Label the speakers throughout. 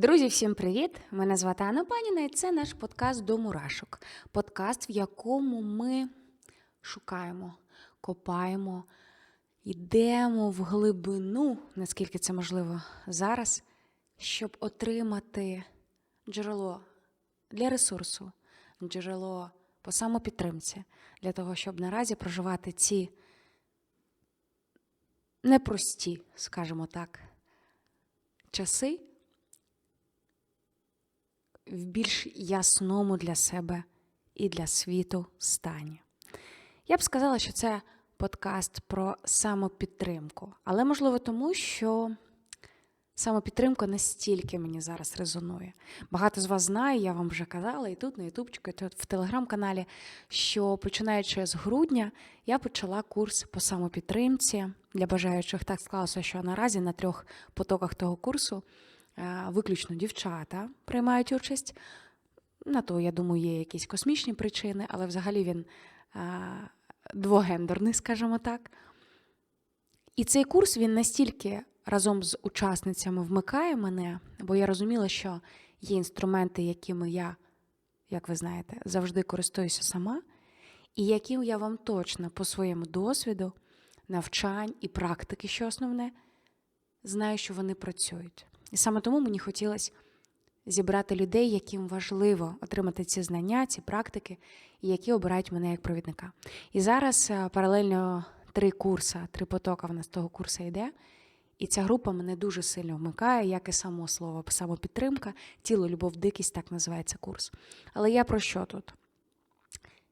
Speaker 1: Друзі, всім привіт! Мене звати Анна Паніна, і це наш подкаст до мурашок. Подкаст, в якому ми шукаємо, копаємо, йдемо в глибину, наскільки це можливо зараз, щоб отримати джерело для ресурсу, джерело по самопідтримці, для того, щоб наразі проживати ці непрості, скажімо так, часи в більш ясному для себе і для світу стані. Я б сказала, що це подкаст про самопідтримку, але можливо тому, що самопідтримка настільки мені зараз резонує. Багато з вас знає, я вам вже казала, і тут на Ютубчику, і тут в телеграм-каналі, що починаючи з грудня я почала курс по самопідтримці для бажаючих. Так склалося, що наразі на трьох потоках того курсу виключно дівчата приймають участь. На то, я думаю, є якісь космічні причини, але взагалі він е, двогендерний, скажімо так. І цей курс він настільки разом з учасницями вмикає мене, бо я розуміла, що є інструменти, якими я, як ви знаєте, завжди користуюся сама, і яким я вам точно по своєму досвіду, навчань і практики, що основне, знаю, що вони працюють. І саме тому мені хотілося зібрати людей, яким важливо отримати ці знання, ці практики, і які обирають мене як провідника. І зараз е, паралельно три курси, три потока в нас того курсу йде. І ця група мене дуже сильно вмикає, як і само слово самопідтримка, тіло, любов, дикість, так називається курс. Але я про що тут?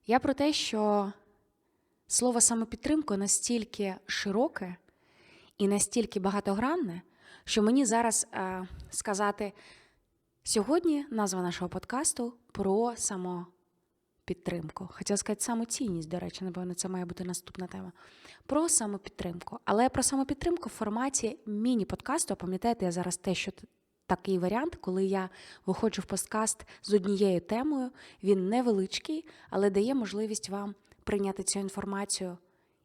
Speaker 1: Я про те, що слово самопідтримка настільки широке і настільки багатогранне, що мені зараз е, сказати сьогодні назва нашого подкасту про самопідтримку. Хотіла сказати самоцінність, до речі, напевно, це має бути наступна тема. Про самопідтримку. Але про самопідтримку в форматі міні-подкасту, пам'ятаєте, я зараз те, що такий варіант, коли я виходжу в подкаст з однією темою, він невеличкий, але дає можливість вам прийняти цю інформацію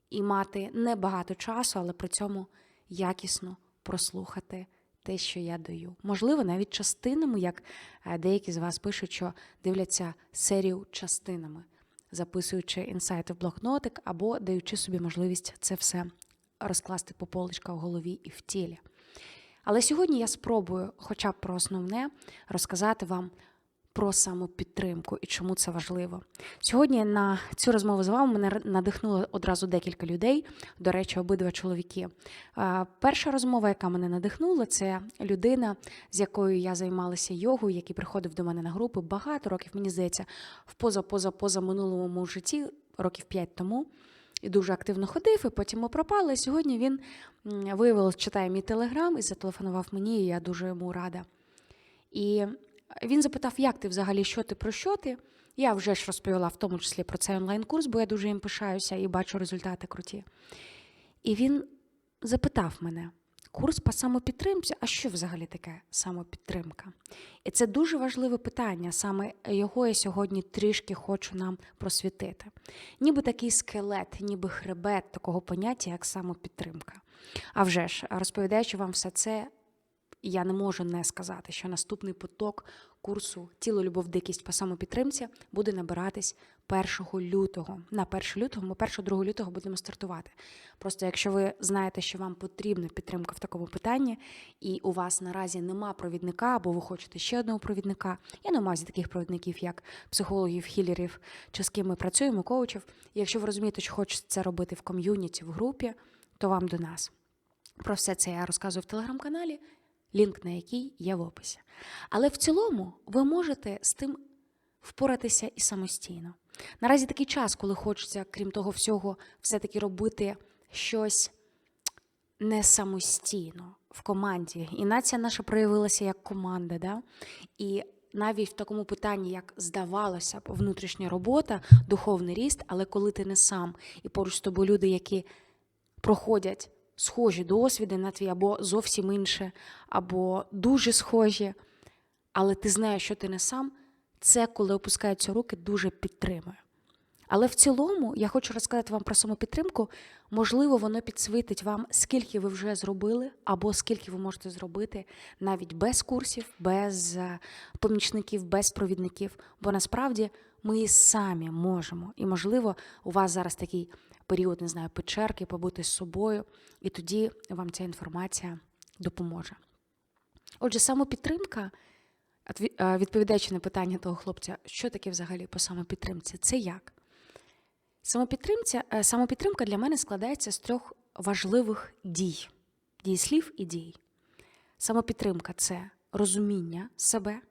Speaker 1: і мати небагато часу, але при цьому якісно прослухати те, що я даю. Можливо, навіть частинами, як е, деякі з вас пишуть, що дивляться серію частинами, записуючи інсайти в блокнотик або даючи собі можливість це все розкласти по поличках в голові і в тілі. Але сьогодні я спробую, хоча б про основне, розказати вам про самопідтримку і чому це важливо. Сьогодні на цю розмову з вами мене надихнуло одразу декілька людей. До речі, обидва чоловіки. Е, Перша розмова, яка мене надихнула, це людина, з якою я займалася йогою, який приходив до мене на групи багато років, мені здається, в поза-поза-поза минулому житті, років п'ять тому. І дуже активно ходив, і потім ми пропали. Сьогодні він м, виявилось, читає мій телеграм і зателефонував мені, і я дуже йому рада. І він запитав, як ти взагалі, що ти про що ти? Я вже ж розповіла в тому числі про цей онлайн-курс, бо я дуже їм пишаюся і бачу результати круті. І він запитав мене: курс по самопідтримці, а що взагалі таке самопідтримка? І це дуже важливе питання, саме його я сьогодні трішки хочу нам просвітити. Ніби такий скелет, ніби хребет такого поняття, як самопідтримка. А вже ж, розповідаючи вам все це, я не можу не сказати, що наступний поток курсу Тіло, любов, дикість по самопідтримці буде набиратись 1 лютого. На 1 лютого ми 1-2 лютого будемо стартувати. Просто якщо ви знаєте, що вам потрібна підтримка в такому питанні, і у вас наразі нема провідника, або ви хочете ще одного провідника, я не маю таких провідників, як психологів, хілерів, чи з ким ми працюємо, коучів. І якщо ви розумієте, що хочете це робити в ком'юніті, в групі, то вам до нас. Про все це я розказую в телеграм-каналі лінк на який є в описі. Але в цілому ви можете з тим впоратися і самостійно. Наразі такий час, коли хочеться, крім того всього, все-таки робити щось не самостійно в команді. І нація наша проявилася як команда. Да? І навіть в такому питанні, як здавалося б, внутрішня робота, духовний ріст, але коли ти не сам і поруч з тобою люди, які проходять схожі досвіди на твій, або зовсім інше, або дуже схожі, але ти знаєш, що ти не сам, це, коли опускаються руки, дуже підтримує. Але в цілому я хочу розказати вам про самопідтримку. Можливо, воно підсвітить вам, скільки ви вже зробили, або скільки ви можете зробити навіть без курсів, без е, помічників, без провідників. Бо насправді ми і самі можемо. І, можливо, у вас зараз такий період, не знаю, печерки, побути з собою, і тоді вам ця інформація допоможе. Отже, самопідтримка, е, відповідаючи на питання того хлопця, що таке взагалі по самопідтримці, це як? Е, самопідтримка для мене складається з трьох важливих дій: дієслів і дій. Самопідтримка це розуміння себе,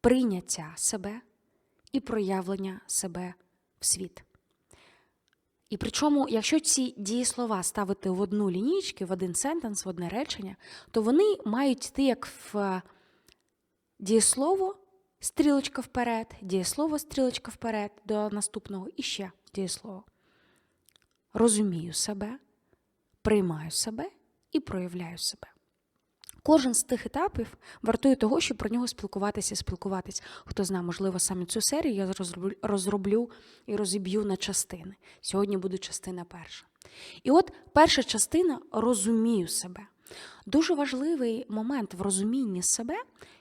Speaker 1: прийняття себе і проявлення себе в світ. І причому, якщо ці дієслова ставити в одну лінійку, в один сентенс, в одне речення, то вони мають йти як в е, дієслово, стрілочка вперед, дієслово, стрілочка вперед до наступного і ще дієслово. Розумію себе, приймаю себе і проявляю себе. Кожен з тих етапів вартує того, щоб про нього спілкуватися, спілкуватись. Хто знає, можливо, саме цю серію я розроблю і розіб'ю на частини. Сьогодні буде частина перша. І от перша частина розумію себе. Дуже важливий момент в розумінні себе,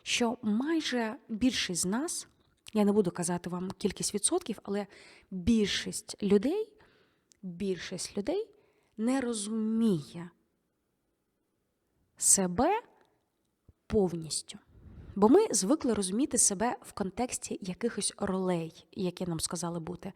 Speaker 1: що майже більшість з нас, я не буду казати вам кількість відсотків, але більшість людей, більшість людей не розуміє себе повністю. Бо ми звикли розуміти себе в контексті якихось ролей, які нам сказали бути.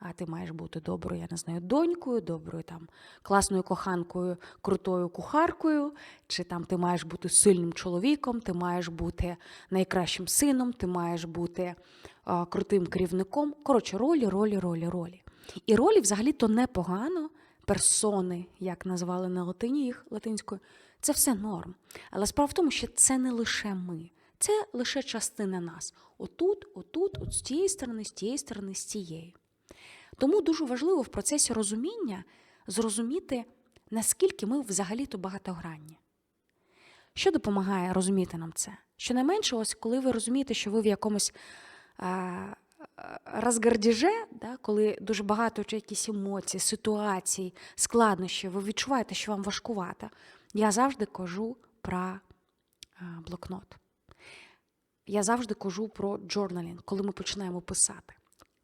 Speaker 1: А ти маєш бути доброю, я не знаю, донькою, доброю там класною коханкою, крутою кухаркою, чи там ти маєш бути сильним чоловіком, ти маєш бути найкращим сином, ти маєш бути а, крутим керівником. Коротше, ролі, ролі, ролі, ролі. І ролі взагалі то непогано, персони, як назвали на латині їх латинською, це все норм. Але справа в тому, що це не лише ми, це лише частина нас. Отут, отут, от з тієї сторони, з тієї сторони, з цієї. Тому дуже важливо в процесі розуміння зрозуміти, наскільки ми взагалі-то багатогранні. Що допомагає розуміти нам це? Щонайменше, ось коли ви розумієте, що ви в якомусь розгардіже, да, коли дуже багато якісь емоцій, ситуацій, складнощів, ви відчуваєте, що вам важкувато. Я завжди кажу про е, блокнот. Я завжди кажу про джорналінг, коли ми починаємо писати.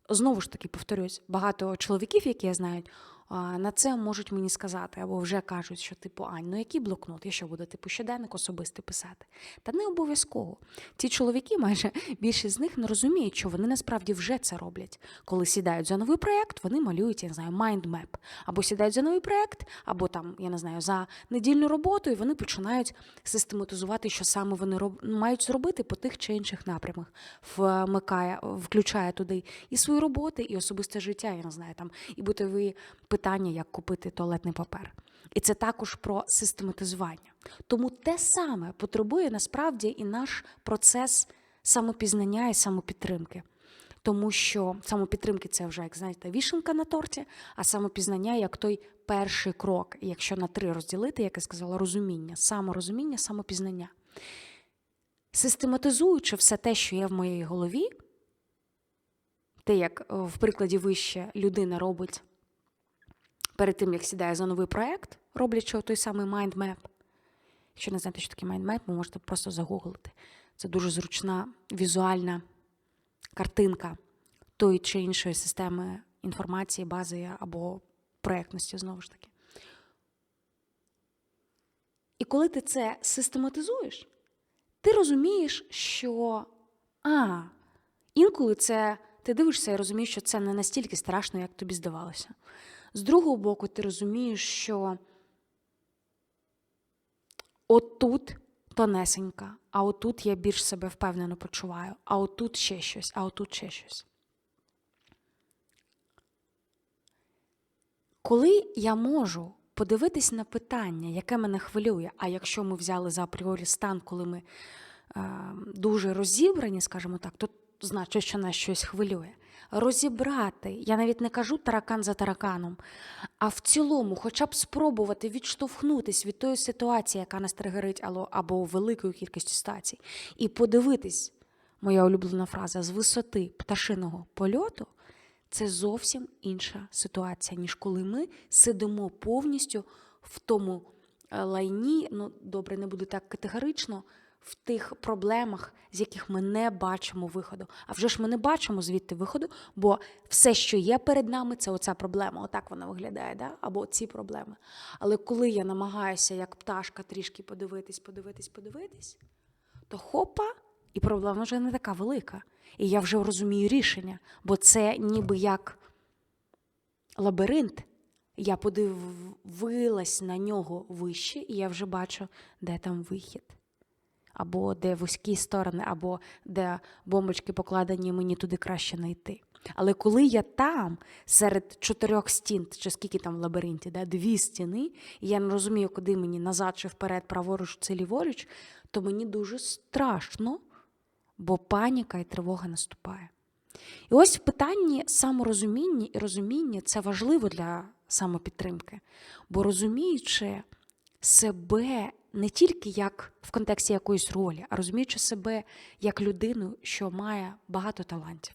Speaker 1: Знову ж таки, повторюсь, багато чоловіків, які я знаю, на це можуть мені сказати, або вже кажуть, що типу, Ань, ну який блокнот? Я що буду, типу, щоденник особистий писати? Та не обов'язково. Ці чоловіки, майже більшість з них не розуміють, що вони насправді вже це роблять. Коли сідають за новий проєкт, вони малюють, я не знаю, майндмеп. Або сідають за новий проєкт, або там, я не знаю, за недільну роботу, і вони починають систематизувати, що саме вони роб... мають зробити по тих чи інших напрямах. Вмикає, включає туди і свої роботи, і особисте життя, я не знаю, там, і битові питання, як купити туалетний папер. І це також про систематизування. Тому те саме потребує насправді і наш процес самопізнання і самопідтримки. Тому що самопідтримки це вже, як знаєте, вішенка на торті, а самопізнання як той перший крок. Якщо на три розділити, як я сказала, розуміння, саморозуміння, самопізнання. Систематизуючи все те, що є в моїй голові, те, як е, в прикладі вище людина робить перед тим, як сідає за новий проєкт, роблячи той самий майндмеп. Якщо не знаєте, що таке майндмеп, ви можете просто загуглити. Це дуже зручна візуальна картинка тої чи іншої системи інформації, бази або проєктності, знову ж таки. І коли ти це систематизуєш, ти розумієш, що а, інколи це ти дивишся і розумієш, що це не настільки страшно, як тобі здавалося. З другого боку, ти розумієш, що отут тонесенька, а отут я більш себе впевнено почуваю, а отут ще щось, а отут ще щось. Коли я можу подивитись на питання, яке мене хвилює, а якщо ми взяли за апріорі стан, коли ми е, дуже розібрані, скажімо так, то значить, що нас щось хвилює. Розібрати, я навіть не кажу таракан за тараканом, а в цілому, хоча б спробувати відштовхнутись від тої ситуації, яка нас тригерить, або, великої кількості ситуацій, і подивитись, моя улюблена фраза, з висоти пташиного польоту, це зовсім інша ситуація, ніж коли ми сидимо повністю в тому е, лайні, ну добре, не буду так категорично, в тих проблемах, з яких ми не бачимо виходу. А вже ж ми не бачимо звідти виходу, бо все, що є перед нами, це оця проблема. Отак вона виглядає, да? або ці проблеми. Але коли я намагаюся, як пташка, трішки подивитись, подивитись, подивитись, то хопа, і проблема вже не така велика. І я вже розумію рішення, бо це ніби як лабіринт. Я подивилась на нього вище, і я вже бачу, де там вихід. Або де вузькі сторони, або де бомбочки покладені, мені туди краще не йти. Але коли я там, серед чотирьох стін, чи скільки там в лабіринті, да, дві стіни, і я не розумію, куди мені назад чи вперед, праворуч чи ліворуч, то мені дуже страшно, бо паніка і тривога наступає. І ось в питанні саморозуміння і розуміння це важливо для самопідтримки, бо розуміючи себе не тільки як в контексті якоїсь ролі, а розуміючи себе як людину, що має багато талантів.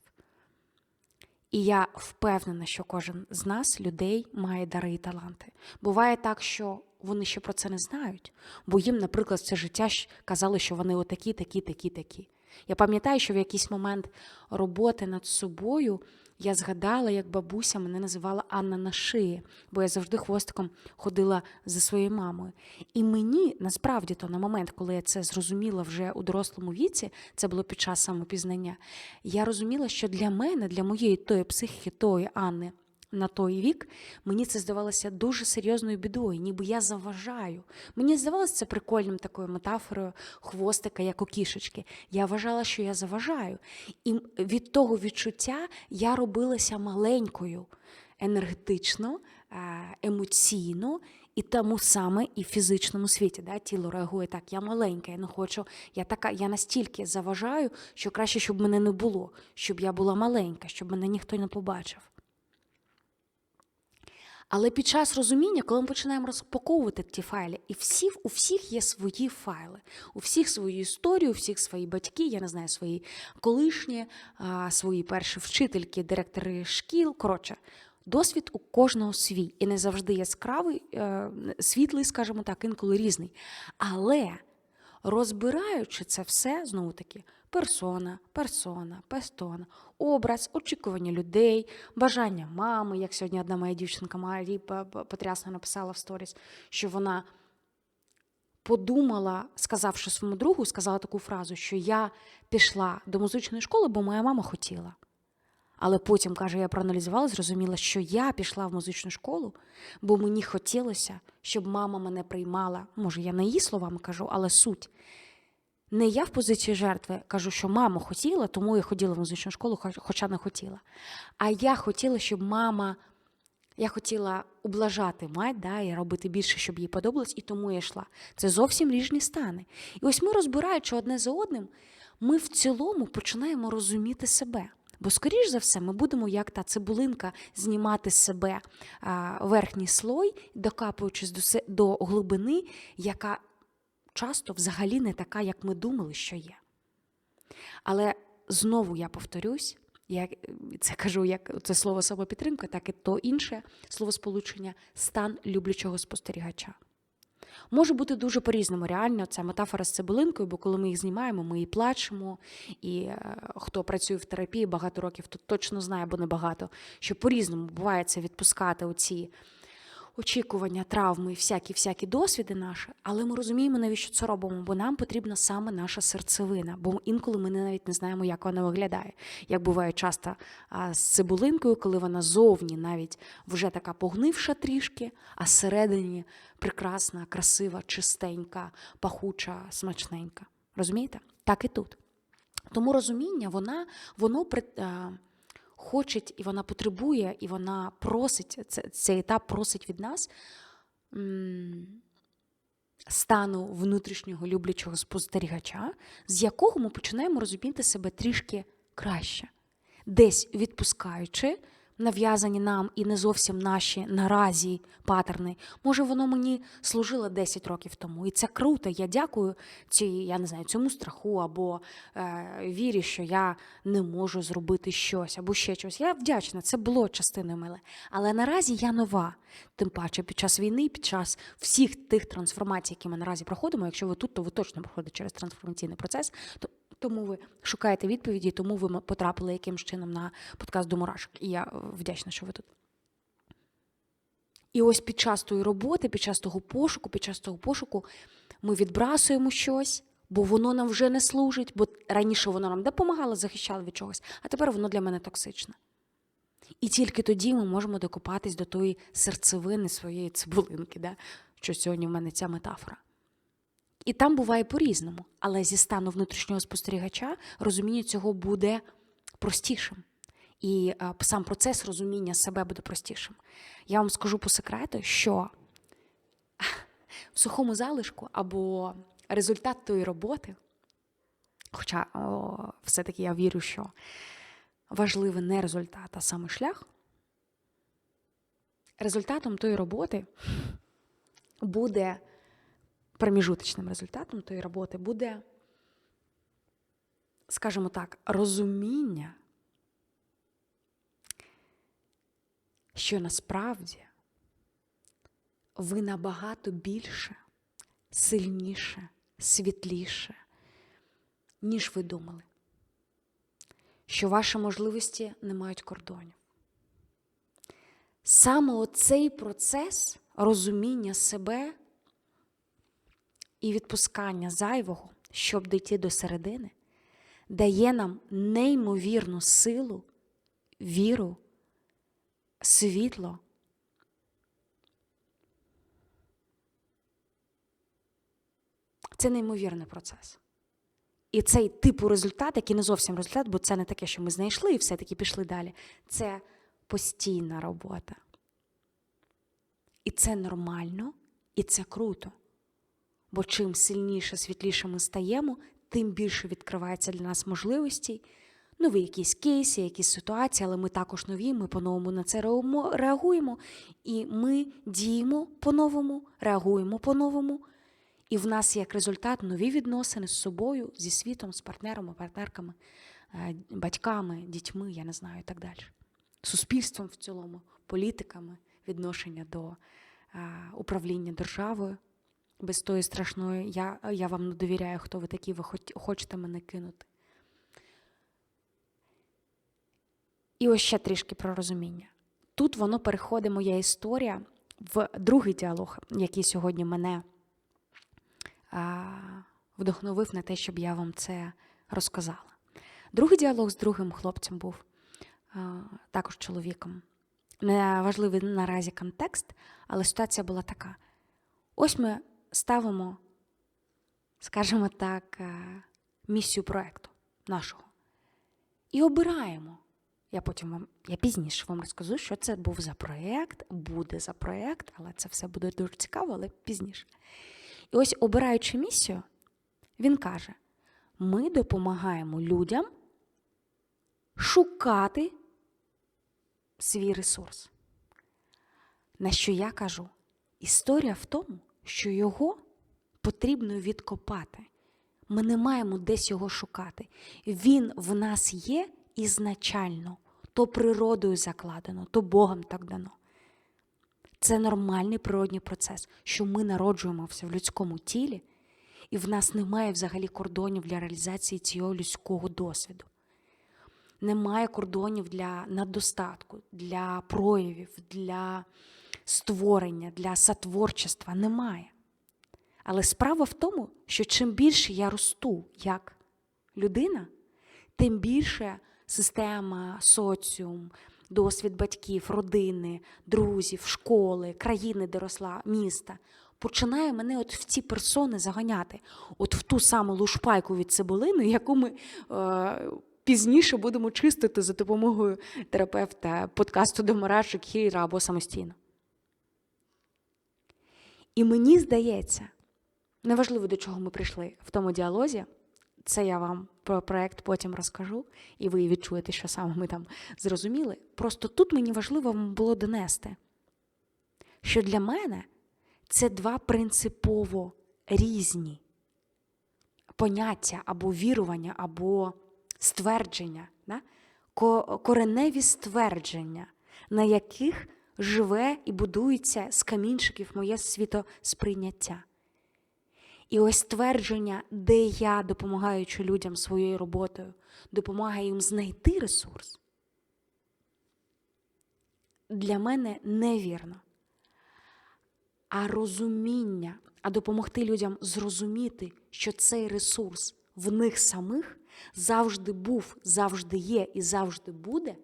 Speaker 1: І я впевнена, що кожен з нас, людей, має дари і таланти. Буває так, що вони ще про це не знають, бо їм, наприклад, все життя казали, що вони отакі, такі, такі, такі. Я пам'ятаю, що в якийсь момент роботи над собою я згадала, як бабуся мене називала Анна на шиї, бо я завжди хвостиком ходила за своєю мамою. І мені насправді то на момент, коли я це зрозуміла вже у дорослому віці, це було під час самопізнання, я розуміла, що для мене, для моєї тої психіки, тої Анни. На той вік мені це здавалося дуже серйозною бідою, ніби я заважаю. Мені здавалося це прикольним такою метафорою хвостика, як у кішечки. Я вважала, що я заважаю. І від того відчуття я робилася маленькою енергетично, е, емоційно. І тому саме і в фізичному світі да, тіло реагує так. Я маленька, я не хочу. Я така, я настільки заважаю, що краще, щоб мене не було, щоб я була маленька, щоб мене ніхто не побачив. Але під час розуміння, коли ми починаємо розпаковувати ті файли, і всі, у всіх є свої файли, у всіх свої історії, у всіх свої батьки, я не знаю, свої колишні, свої перші вчительки, директори шкіл. Коротше, досвід у кожного свій і не завжди яскравий, е, світлий, скажімо так, інколи різний. Але розбираючи це все, знову таки, персона, персона, пестона, образ, очікування людей, бажання мами, як сьогодні одна моя дівчинка Марі потрясно написала в сторіс, що вона подумала, сказавши своєму другу, сказала таку фразу, що я пішла до музичної школи, бо моя мама хотіла. Але потім, каже, я проаналізувала, зрозуміла, що я пішла в музичну школу, бо мені хотілося, щоб мама мене приймала. Може, я не її словами кажу, але суть. Не я в позиції жертви кажу, що мама хотіла, тому я ходила в музичну школу, хоча не хотіла. А я хотіла, щоб мама, я хотіла ублажати мать, да, і робити більше, щоб їй подобалось, і тому я йшла. Це зовсім різні стани. І ось ми, розбираючи одне за одним, ми в цілому починаємо розуміти себе. Бо, скоріш за все, ми будемо, як та цибулинка, знімати з себе верхній слой, докапуючись до, до глибини, яка часто взагалі не така, як ми думали, що є. Але знову я повторюсь, я це кажу як це слово самопідтримка, так і то інше словосполучення стан люблячого спостерігача. Може бути дуже по-різному. Реально, це метафора з цибулинкою, бо коли ми їх знімаємо, ми і плачемо. І е, хто працює в терапії багато років, то точно знає, бо небагато, що по-різному буває це відпускати оці очікування, травми, всякі-всякі досвіди наші, але ми розуміємо, навіщо це робимо, бо нам потрібна саме наша серцевина, бо інколи ми навіть не знаємо, як вона виглядає. Як буває часто з цибулинкою, коли вона зовні навіть вже така погнивша трішки, а всередині прекрасна, красива, чистенька, пахуча, смачненька. Розумієте? Так і тут. Тому розуміння, вона, воно хоче, і вона потребує, і вона просить, цей етап просить від нас стану внутрішнього люблячого спостерігача, з якого ми починаємо розуміти себе трішки краще. Десь відпускаючи нав'язані нам і не зовсім наші наразі патерни. Може, воно мені служило 10 років тому. І це круто. Я дякую цій, я не знаю, цьому страху або е, вірі, що я не можу зробити щось, або ще щось. Я вдячна, це було частиною мене. Але наразі я нова. Тим паче під час війни, під час всіх тих трансформацій, які ми наразі проходимо. Якщо ви тут, то ви точно проходите через трансформаційний процес. То тому ви шукаєте відповіді, тому ви потрапили якимось чином на подкаст до мурашок. І я вдячна, що ви тут. І ось під час тої роботи, під час того пошуку, під час того пошуку ми відбрасуємо щось, бо воно нам вже не служить, бо раніше воно нам допомагало, захищало від чогось, а тепер воно для мене токсичне. І тільки тоді ми можемо докопатись до тої серцевини своєї цибулинки, да? що сьогодні в мене ця метафора. І там буває по-різному, але зі стану внутрішнього спостерігача розуміння цього буде простішим. І сам процес розуміння себе буде простішим. Я вам скажу по секрету, що в сухому залишку або результат тої роботи, хоча все-таки я вірю, що важливий не результат, а саме шлях, результатом тої роботи буде проміжуточним результатом тої роботи буде, скажімо так, розуміння, що насправді ви набагато більше, сильніше, світліше, ніж ви думали, що ваші можливості не мають кордонів. Саме оцей процес розуміння себе і відпускання зайвого, щоб дійти до середини, дає нам неймовірну силу, віру, світло. Це неймовірний процес. І цей типу результат, який не зовсім результат, бо це не таке, що ми знайшли і все-таки пішли далі. Це постійна робота. І це нормально, і це круто. Бо чим сильніше, світліше ми стаємо, тим більше відкривається для нас можливостей. Нові якісь кейси, якісь ситуації, але ми також нові, ми по-новому на це реагуємо. І ми діємо по-новому, реагуємо по-новому. І в нас як результат нові відносини з собою, зі світом, з партнерами, партнерками, батьками, дітьми, я не знаю, і так далі. Суспільством в цілому, політиками, відношення до управління державою без тої страшної, я я вам не довіряю, хто ви такі, ви хочете мене кинути. І ось ще трішки про розуміння. Тут воно переходить моя історія в другий діалог, який сьогодні мене а, вдохновив на те, щоб я вам це розказала. Другий діалог з другим хлопцем був а, також чоловіком. Не важливий наразі контекст, але ситуація була така. Ось ми ставимо, скажімо так, е, місію проєкту нашого. І обираємо. Я потім вам, я пізніше вам розкажу, що це був за проєкт, буде за проєкт, але це все буде дуже цікаво, але пізніше. І ось, обираючи місію, він каже: ми допомагаємо людям шукати свій ресурс. На що я кажу? Історія в тому, що його потрібно відкопати. Ми не маємо десь його шукати. Він в нас є ізначально, то природою закладено, то Богом так дано. Це нормальний природній процес, що ми народжуємося в людському тілі, і в нас немає взагалі кордонів для реалізації цього людського досвіду. Немає кордонів для надостатку, для проявів, для створення, для сотворчества немає. Але справа в тому, що чим більше я росту як людина, тим більше система, соціум, досвід батьків, родини, друзів, школи, країни, де росла, міста, починає мене от в ці персони заганяти, от в ту саму лушпайку від цибулини, яку ми. Е Пізніше будемо чистити за допомогою терапевта подкасту до мурашок, хіра або самостійно. І мені здається, неважливо, до чого ми прийшли в тому діалозі, це я вам про проект потім розкажу, і ви відчуєте, що саме ми там зрозуміли. Просто тут мені важливо було донести, що для мене це два принципово різні поняття або вірування, або ствердження, да? Кореневі ствердження, на яких живе і будується з камінчиків моє світосприйняття. І ось твердження, де я, допомагаючи людям своєю роботою, допомагаю їм знайти ресурс, для мене невірно. А розуміння, а допомогти людям зрозуміти, що цей ресурс в них самих завжди був, завжди є і завжди буде.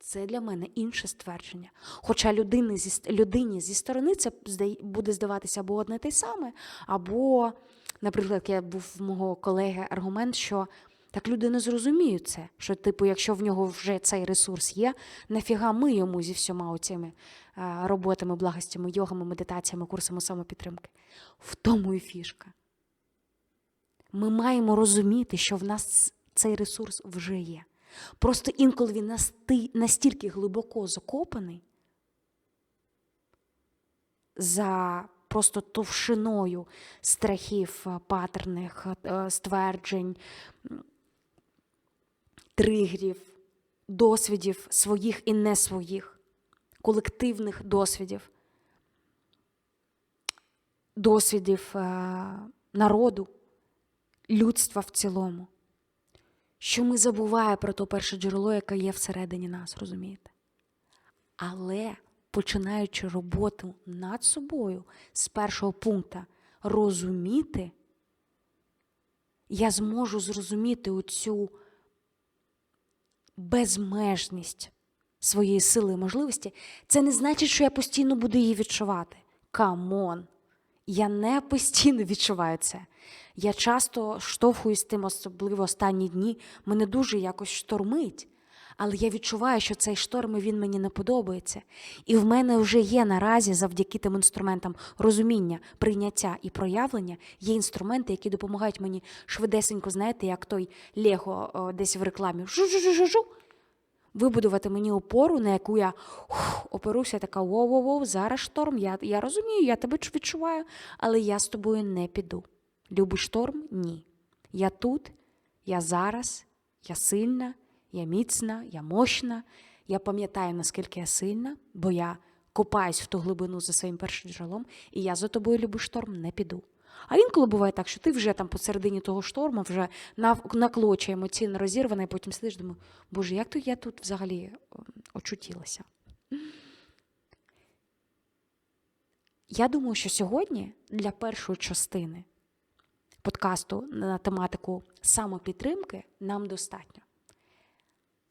Speaker 1: Це для мене інше ствердження. Хоча людині зі, людині зі сторони це буде здаватися або одне те саме, або, наприклад, я був в мого колеги аргумент, що так люди не зрозуміють це. Що, типу, якщо в нього вже цей ресурс є, нафіга ми йому зі всіма оцими е, роботами, благостями, йогами, медитаціями, курсами самопідтримки. В тому і фішка. Ми маємо розуміти, що в нас цей ресурс вже є. Просто інколи він настільки глибоко закопаний за просто товщиною страхів, е, патерних е, стверджень, тригерів, досвідів своїх і не своїх, колективних досвідів, досвідів е, народу, людства в цілому що ми забуваємо про то перше джерело, яке є всередині нас, розумієте? Але починаючи роботу над собою з першого пункту розуміти, я зможу зрозуміти оцю безмежність своєї сили і можливості. Це не значить, що я постійно буду її відчувати. Камон! Я не постійно відчуваю це. Я часто штовхуюсь тим, особливо останні дні. Мене дуже якось штормить. Але я відчуваю, що цей шторм він мені не подобається. І в мене вже є наразі, завдяки тим інструментам розуміння, прийняття і проявлення, є інструменти, які допомагають мені швидесенько, знаєте, як той Лего десь в рекламі. Жу-жу-жу-жу-жу. Вибудувати мені опору, на яку я ух, оперуся, така воу-воу-воу, зараз шторм. Я, я розумію, я тебе відчуваю, але я з тобою не піду. Любий шторм? Ні. Я тут, я зараз, я сильна, я міцна, я мощна. Я пам'ятаю, наскільки я сильна, бо я копаюсь в ту глибину за своїм першим джерелом, і я за тобою любий шторм не піду. А інколи буває так, що ти вже там посередині того шторму вже нав- на клочі емоційно розірвана, і потім сидиш, думаю, боже, як то я тут взагалі ем, очутілася? Я думаю, що сьогодні для першої частини подкасту на тематику самопідтримки нам достатньо.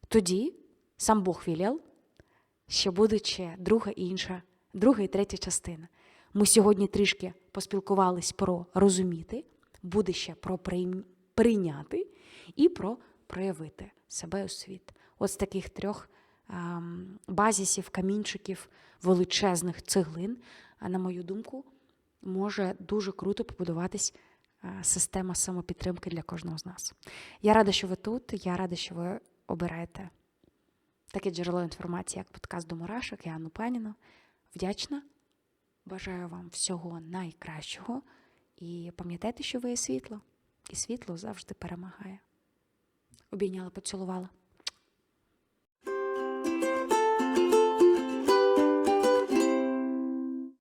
Speaker 1: Тоді сам Бог віляв, що буде ще друга інша, друга і третя частина. Ми сьогодні трішки поспілкувались про розуміти, буде ще про прийняти і про проявити себе у світ. З таких трьох ем, базісів, камінчиків, величезних цеглин, на мою думку, може дуже круто побудуватись е, система самопідтримки для кожного з нас. Я рада, що ви тут. Я рада, що ви обираєте таке джерело інформації, як подкаст до мурашок. Я Анну Паніну. Вдячна. Бажаю вам всього найкращого. І пам'ятайте, що ви є світло, і світло завжди перемагає. Обійняла, поцілувала.